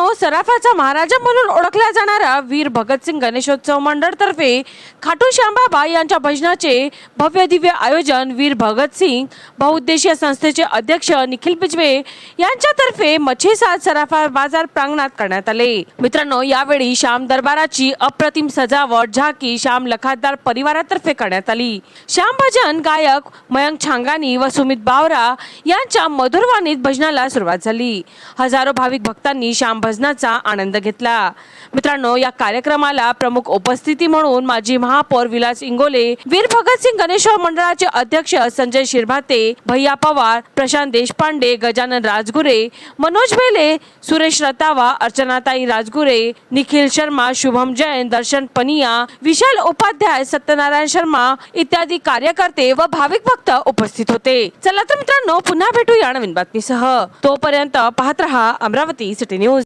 मित्रांनो सराफाचा महाराजा म्हणून ओळखला जाणारा वीर भगतसिंग गणेशोत्सव मंडळतर्फे खाटू श्यामबाबा यांच्या भजनाचे भव्य दिव्य आयोजन वीर भगतसिंग बहुउद्देशीय संस्थेचे अध्यक्ष निखिल बिजवे यांच्यातर्फे मच्छीसाद सराफा बाजार प्रांगणात करण्यात आले. मित्रांनो यावेळी श्याम दरबाराची अप्रतिम सजावट झाकी श्याम लखातदार परिवारातर्फे करण्यात आली. श्याम भजन गायक मयंक छांगानी व सुमित बावरा यांच्या मधुरवाणीत भजनाला सुरुवात झाली. हजारो भाविक भक्तांनी श्याम भजनाचा आनंद घेतला. मित्रांनो या कार्यक्रमाला प्रमुख उपस्थिती म्हणून माजी महापौर विलास इंगोले वीर भगतसिंग गणेशोत्सव मंडळाचे अध्यक्ष संजय शिरभाते भैया पवार प्रशांत देशपांडे गजानन राजगुरे मनोज बेले सुरेश रतावा अर्चनाताई राजगुरे निखिल शर्मा शुभम जैन दर्शन पनिया विशाल उपाध्याय सत्यनारायण शर्मा इत्यादी कार्यकर्ते व भाविक भक्त उपस्थित होते. चला तर मित्रांनो पुन्हा भेटू या नवीन बातमीसह. तोपर्यंत पाहत रहा अमरावती सिटी न्यूज.